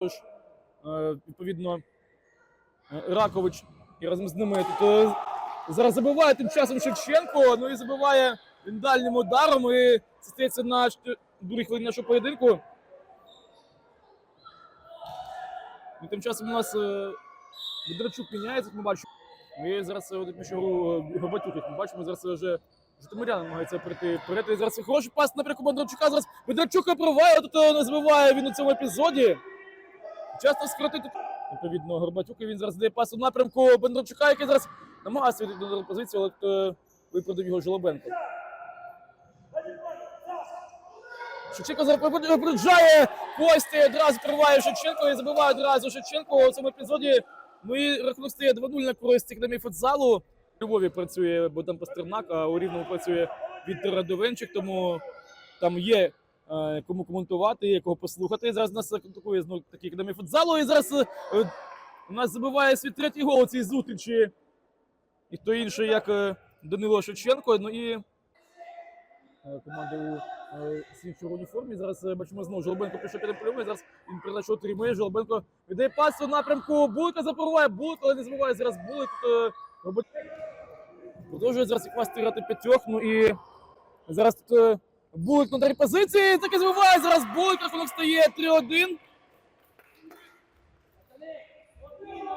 Тож, е, відповідно, е, Ракович і разом з ними тут е, зараз забиває тим часом Шевченко, ну і забиває він дальнім ударом. І це стається на другій хвилині нашого поєдинку. І тим часом у нас Бондарчук міняється, ми бачимо. І зараз Горбатюк, як ми бачимо, зараз вже Житомирян намагається прийти вперед. І зараз хороший пас напрямку Бондарчука. Зараз Бондарчук пробиває, тут не збиває він у цьому епізоді. Часто скоротити. Відповідно, Горбатюк, він зараз дає пас у напрямку Бондарчука, який зараз намагається відійти до позиції, але тут, виправдав його Жолобенко. Шевченко зараз випереджає Костя, одразу триває Шевченко і забиває одразу Шевченко у цьому епізоді. Ну і рахунок стає 2-0 на користь академії футзалу. У Львові працює Богдан Пастернак, а у Рівному працює Віктор Радовенчик, тому там є кому коментувати, є кого послухати. Зараз нас атакує знову таки академія футзалу. І зараз е, е, у нас забиває свій третій гол цій зустрічі. І хто інший, як е, Данило Шевченко. Ну і е, команда у е, синій червоній формі. Зараз е, бачимо знову Жолобенко під прямий. Зараз він передачу отримує. Жолобенко віддає пас у напрямку. Булика запоруває. Булик, але не забуває зараз Булик. Е, робить. Продовжує зараз їх стирати п'ятьох. Ну і зараз тут е, Булик на три позиції. Так і забиває. Зараз Булик. Рахунок стає 3-1.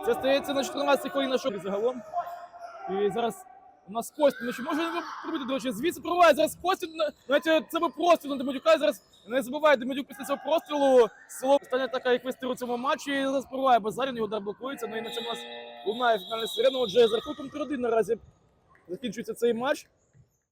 Це стається на 14 хвилин нашого загалом. І зараз у нас Костя, ну що може не пробити, до речі, звідси пробиває зараз Костя, навіть це був простріл на Демидюка, зараз не забуває Демидюк після цього прострілу. Село остання така, як вистріл у цьому матчі, і зараз пробиває Базарін, його удар блокується, ну і на цьому у нас лунає фінальна сирена, отже, з рахунком 3-1 наразі закінчується цей матч.